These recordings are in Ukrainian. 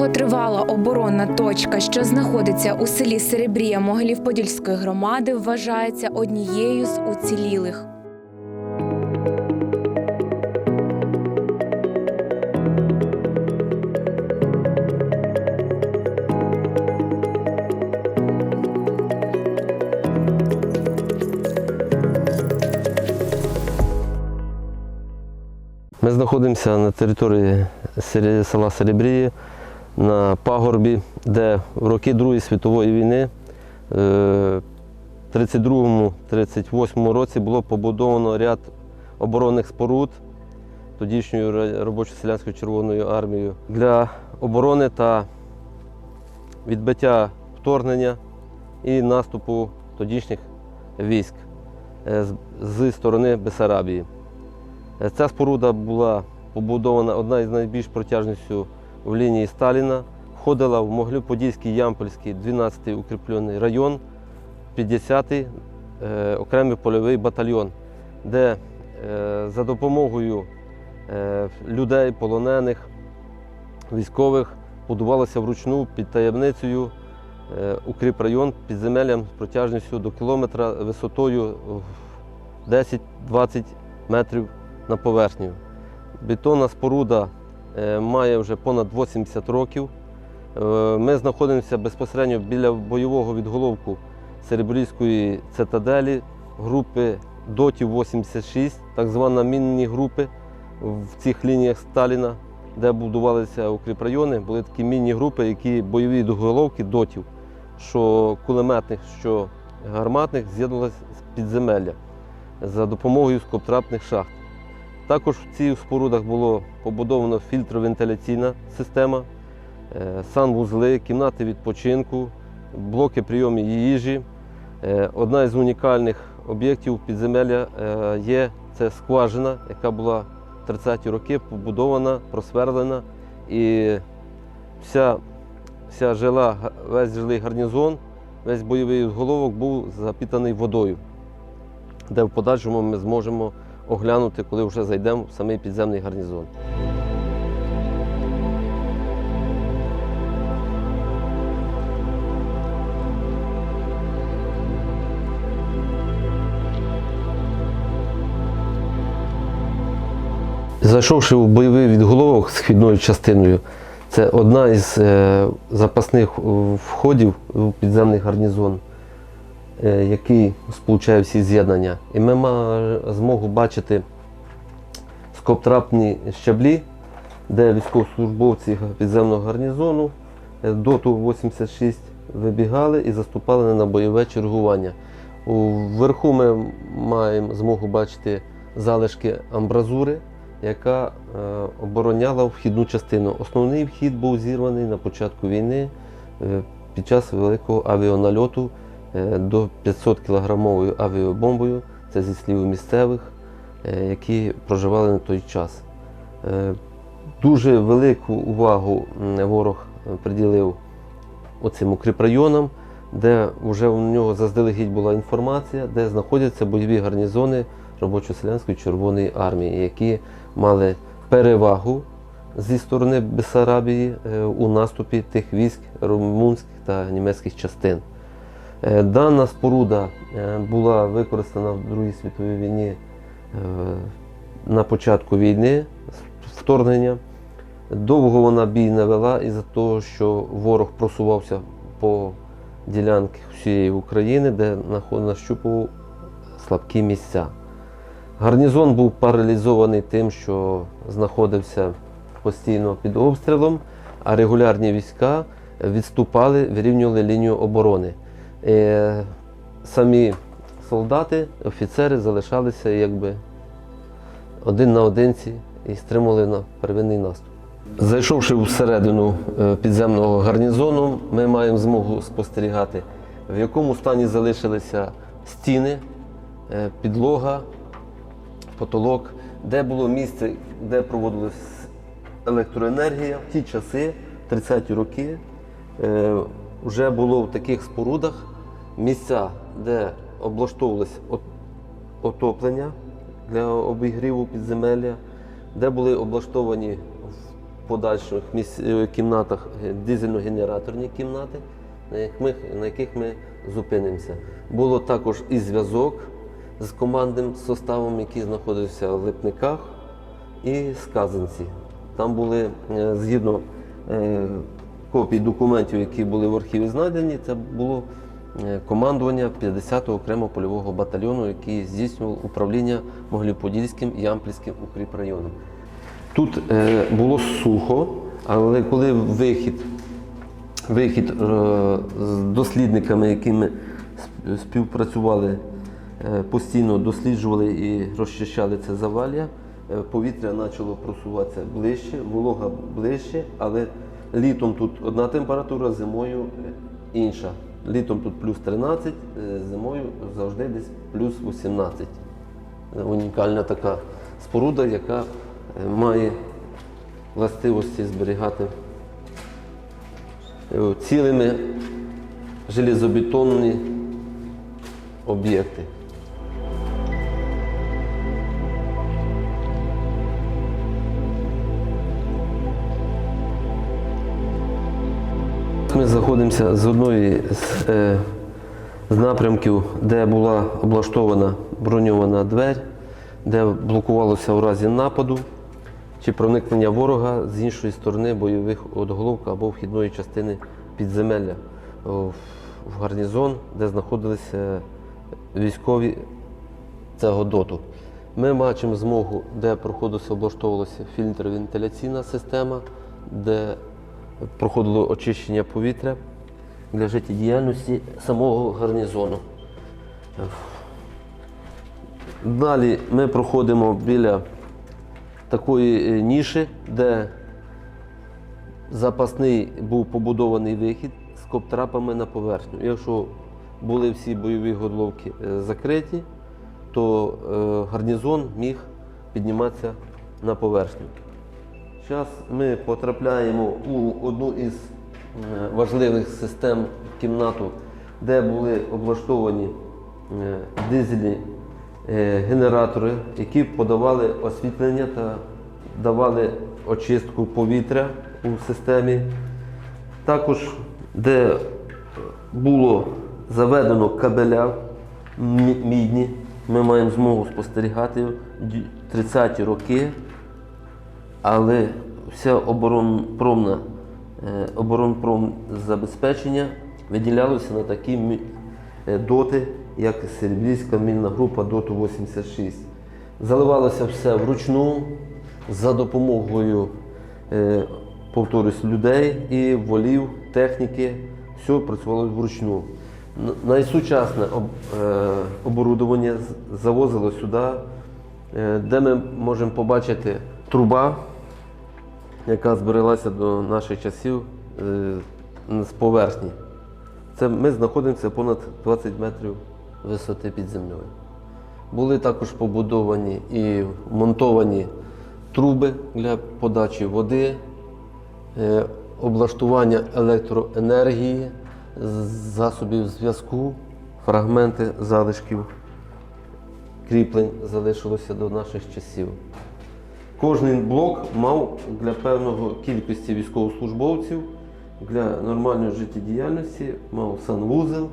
Довготривала оборонна точка, що знаходиться у селі Серебрія Могилів-Подільської громади, вважається однією з уцілілих. Ми знаходимося на території села Серебрії на пагорбі, де в роки Другої світової війни е, в 32-38 році було побудовано ряд оборонних споруд тодішньою робочо-селянською Червоною армією для оборони та відбиття вторгнення і наступу тодішніх військ е, з- з сторони Бесарабії. Е, Ця споруда була побудована одна із найбільш протяжністю в лінії Сталіна. Входила в Могилів-Подільський Ямпольський 12-й укріплений район, 50-й е, окремий польовий батальйон, де е, за допомогою е, людей, полонених, військових будувалося вручну під таємницею е, укріпрайон підземеллям з протяжністю до кілометра висотою 10-20 метрів на поверхню. Бетонна споруда має вже понад 80 років. Е, Ми знаходимося безпосередньо біля бойового відголовку Серебрійської цитаделі групи дотів 86, так звана мінні групи в цих лініях Сталіна, де будувалися укріпрайони, були такі мінні групи, які бойові відголовки дотів, що кулеметних, що гарматних з'єднувалися з підземелля за допомогою скобтрапних шахт. Також в цих спорудах було побудовано фільтровентиляційна система, е, санвузли, кімнати відпочинку, блоки прийому їжі. Е, Одна із унікальних об'єктів підземелля е, є це скважина, яка була в 30-ті роки побудована, просверлена. І вся, вся жила, весь жилий гарнізон, весь бойовий головок був запітаний водою, де в подальшому ми зможемо оглянути, коли вже зайдемо в самий підземний гарнізон. Зайшовши в бойовий відголовок східною частиною, це одна із е, запасних е, входів у підземний гарнізон, який сполучає всі з'єднання. І ми маємо змогу бачити скобтрапні щаблі, де військовослужбовці підземного гарнізону е, доту 86 вибігали і заступали на бойове чергування. Вверху ми маємо змогу бачити залишки амбразури, яка е, обороняла вхідну частину. Основний вхід був зірваний на початку війни е, під час великого авіанальоту е, до 500 кілограмовою авіабомбою. Це зі слів місцевих, е, які проживали на той час. Е, Дуже велику увагу ворог е, приділив оцим укріпрайонам, де вже у нього заздалегідь була інформація, де знаходяться бойові гарнізони робочо-селянської Червоної армії, які мали перевагу зі сторони Бесарабії е, у наступі тих військ румунських та німецьких частин. Е, Дана споруда е, була використана в Другій світовій війні е, на початку війни, вторгнення. Довго вона бій не вела із-за того, що ворог просувався по ділянках всієї України, де нащупував слабкі місця. Гарнізон був паралізований тим, що знаходився постійно під обстрілом, а регулярні війська відступали, вирівнювали лінію оборони. Е, Самі солдати, офіцери залишалися якби один на одинці і стримували на первинний наступ. Зайшовши всередину е, підземного гарнізону, ми маємо змогу спостерігати, в якому стані залишилися стіни, е, підлога, потолок, де було місце, де проводилась електроенергія. В ті часи, 30-ті роки, вже було в таких спорудах місця, де облаштовувалось отоплення для обігріву підземелля, де були облаштовані в подальших е, кімнатах дизельно-генераторні кімнати, на яких, ми, зупинимося. Було також і зв'язок з командним составом, який знаходився в Липниках і Сказанці. Там були е, згідно е, копій документів, які були в архіві знайдені, це було командування 50-го окремого польового батальйону, який здійснював управління Могилів-Подільським і Ямпільським укріпрайоном. Тут е, було сухо, але коли вихід, вихід е, з дослідниками, якими співпрацювали, е, постійно досліджували і розчищали це завалля, е, повітря почало просуватися ближче, волога ближче, але літом тут одна температура, зимою е, інша. Літом тут плюс 13, е, зимою завжди десь плюс 18 унікальна така споруда, яка е, має властивості зберігати е, цілими железобетонні об'єкти. Ми знаходимося з одної з, е, з напрямків, де була облаштована броньована двері, де блокувалося у разі нападу чи проникнення ворога з іншої сторони бойових одголовка або вхідної частини підземелля в- гарнізон, де знаходилися військові цього доту. Ми бачимо змогу, де проходилося, облаштовувалася фільтр-вентиляційна система, де проходило очищення повітря для життєдіяльності самого гарнізону. Далі ми проходимо біля такої е, ніші, де запасний був побудований вихід з коптрапами на поверхню. Якщо були всі бойові годловки е, закриті, то е, гарнізон міг підніматися на поверхню. Зараз ми потрапляємо у одну із е, важливих систем кімнату, де були облаштовані е, дизельні е, генератори, які подавали освітлення та давали очистку повітря у системі. Також, де було заведено кабеля мідні, ми маємо змогу спостерігати 30-ті роки але вся оборонпромна, е, оборонпром забезпечення виділялося на такі е, доти, як Серебрійська мільна група доту 86. Заливалося все вручну за допомогою, е, повторюсь, людей і волів, техніки. Все працювало вручну. Найсучасне е, оборудовання завозило сюди, де ми можемо побачити труба, яка збереглася до наших часів е, з поверхні. Це ми знаходимося понад 20 метрів висоти під землею. Були також побудовані і монтовані труби для подачі води, е, облаштування електроенергії, засобів зв'язку, фрагменти залишків кріплень залишилося до наших часів. Кожний блок мав для певного кількості військовослужбовців для нормальної життєдіяльності мав санвузел,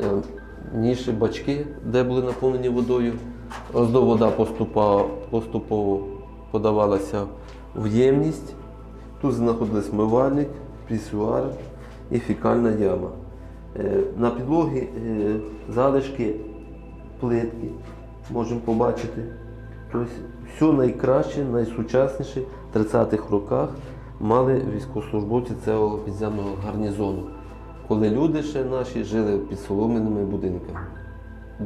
е, ніші, бачки, де були наповнені водою. Оздо вода поступово подавалася в ємність. Тут знаходились мивальник, пісюар і фікальна яма. Е, На підлогі е, залишки плитки можемо побачити. Тобто все найкраще, найсучасніше в 30-х роках мали військовослужбовці цього підземного гарнізону, коли люди ще наші жили під солом'яними будинками.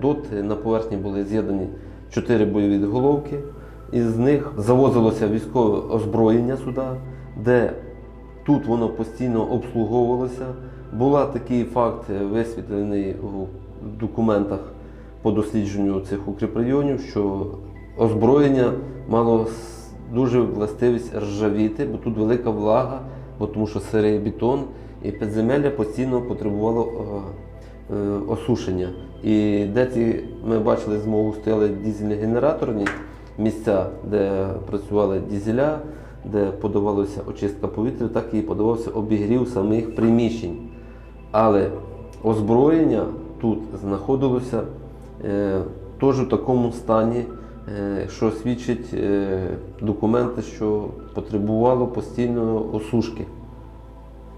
Тут на поверхні були з'єднані чотири бойові головки, із них завозилося військове озброєння сюди, де тут воно постійно обслуговувалося. Була такий факт висвітлений у документах по дослідженню цих укріпрайонів, що озброєння мало дуже властивість ржавіти, бо тут велика влага, бо тому що сирий бетон, і підземелля постійно потребувало е, е, осушення. І де ці ми бачили змогу стояли дизельні генераторні місця, де працювали дізеля, де подавалася очистка повітря, так і подавався обігрів самих приміщень. Але озброєння тут знаходилося е, теж в такому стані, що свідчить е, документи, що потребувало постійної осушки.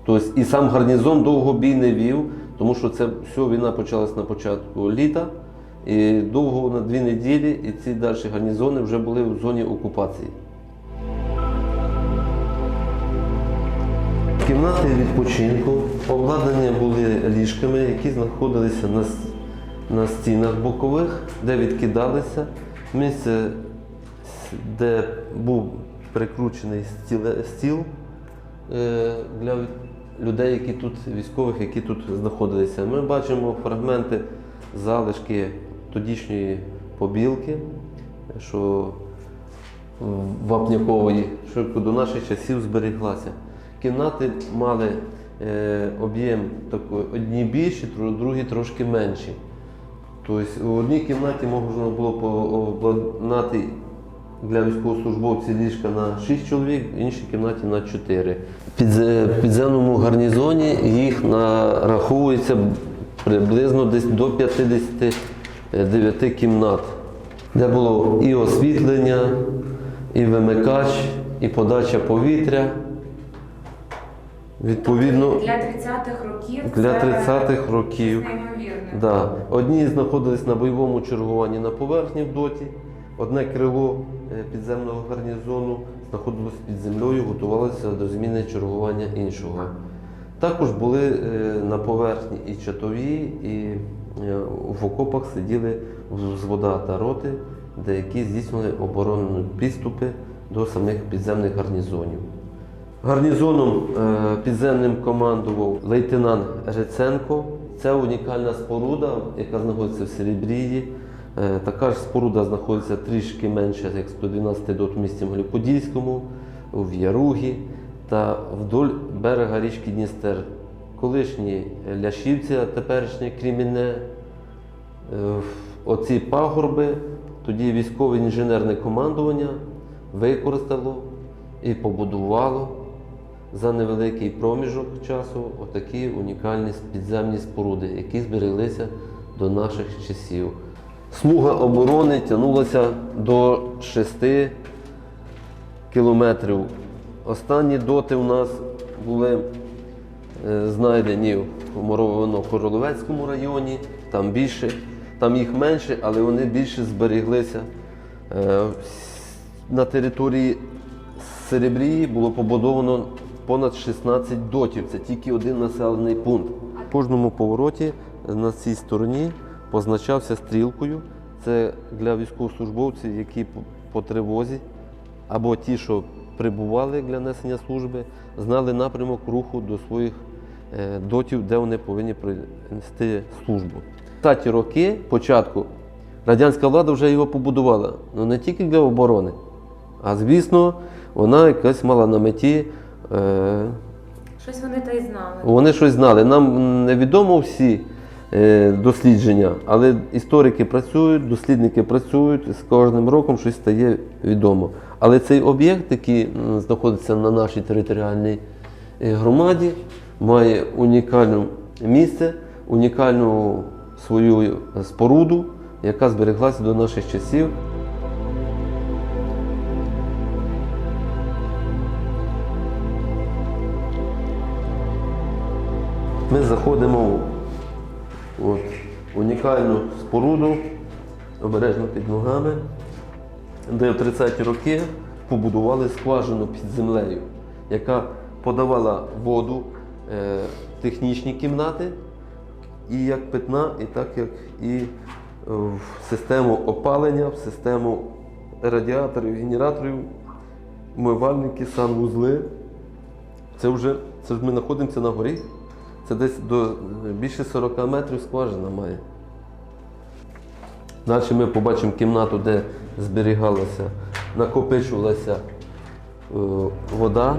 Тобто і сам гарнізон довго бій не вів, тому що це все війна почалась на початку літа, і довго на дві неділі, і ці далі гарнізони вже були в зоні окупації. Кімнати відпочинку обладнані були ліжками, які знаходилися на, на стінах бокових, де відкидалися. Місце, де був прикручений стіл е, для людей, які тут, військових, які тут знаходилися. Ми бачимо фрагменти залишки тодішньої побілки, що вапнякової, що до наших часів зберіглася. Кімнати мали е, об'єм одні більші, другі трошки менші. Тобто у одній кімнаті можна було обладнати для військовослужбовців ліжка на 6 чоловік, в іншій кімнаті на 4. В підземному гарнізоні їх нараховується приблизно десь до 59 кімнат, де було і освітлення, і вимикач, і подача повітря. Відповідно, для 30-х років для це 30-х років. неймовірно. Да. Одні знаходились на бойовому чергуванні на поверхні в доті, одне крило е, підземного гарнізону знаходилось під землею, готувалося до зміни чергування іншого. Також були е, на поверхні і чатові, і е, в окопах сиділи взвода та роти, деякі здійснювали оборонні підступи до самих підземних гарнізонів. Гарнізоном підземним командував лейтенант Гриценко. Це унікальна споруда, яка знаходиться в Серебрії. Е, Така ж споруда знаходиться трішки менше, як 112 дот в місті Могилів-Подільському, в Яругі та вдоль берега річки Дністер. Колишні Ляшівці, а теперішнє Кріміне. Е, Оці пагорби тоді військове інженерне командування використало і побудувало за невеликий проміжок часу отакі унікальні підземні споруди, які збереглися до наших часів. Смуга оборони тягнулася до 6 кілометрів. Останні доти у нас були е, знайдені в Моровино-Королевецькому районі, там більше, там їх менше, але вони більше зберіглися. Е, На території Серебрії було побудовано понад 16 дотів. Це тільки один населений пункт. В кожному повороті на цій стороні позначався стрілкою. Це для військовослужбовців, які по- тривозі або ті, що прибували для несення служби, знали напрямок руху до своїх е, дотів, де вони повинні принести службу. В 20 роки початку радянська влада вже його побудувала, ну не тільки для оборони, а звісно, вона якась мала на меті. Е, Щось вони та й знали. вони щось знали. Нам невідомо всі е, дослідження, але історики працюють, дослідники працюють, з кожним роком щось стає відомо. Але цей об'єкт, який знаходиться на нашій територіальній е, громаді, має унікальне місце, унікальну свою споруду, яка збереглася до наших часів. Ми заходимо в унікальну споруду, обережно під ногами, де в 30-ті роки побудували скважину під землею, яка подавала воду е, в технічні кімнати, і як питна, і так як і е, в систему опалення, в систему радіаторів, генераторів, умивальники, санвузли. Це вже це ми знаходимося на горі. Це десь до більше 40 метрів скважина має. Далі ми побачимо кімнату, де зберігалася, накопичувалася е, вода.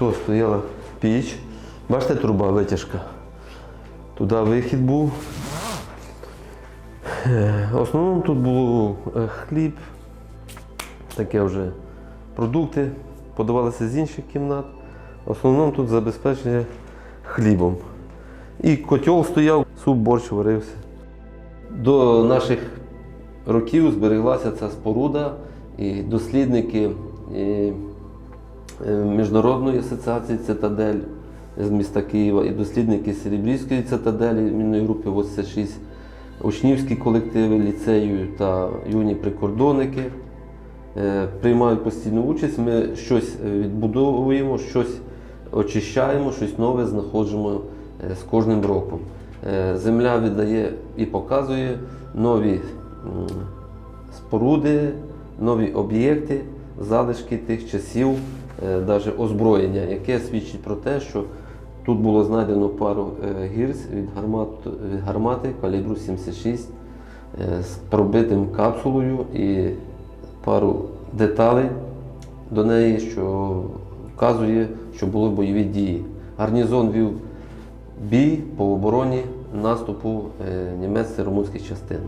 Тут стояла піч. Бачите, труба витяжка. Туди вихід був. Е, основному тут було е, хліб, таке вже продукти, подавалися з інших кімнат. В основному тут забезпечення хлібом. І котел стояв, суп, борщ варився. До наших років збереглася ця споруда, і дослідники і, е, Міжнародної асоціації Цитадель з міста Києва, і дослідники Серебрійської цитаделі мінної групи 86, учнівські колективи ліцею та юні прикордонники е, приймають постійну участь. Ми щось е, відбудовуємо, щось очищаємо, щось нове знаходимо е, з кожним роком. Земля віддає і показує нові споруди, нові об'єкти, залишки тих часів, навіть озброєння, яке свідчить про те, що тут було знайдено пару е, гірс від, гармат, від гармати калібру 76 е, з пробитим капсулою і пару деталей до неї, що вказує, що були бойові дії. Гарнізон вів бій по обороні наступу е, німецьких румунських частин.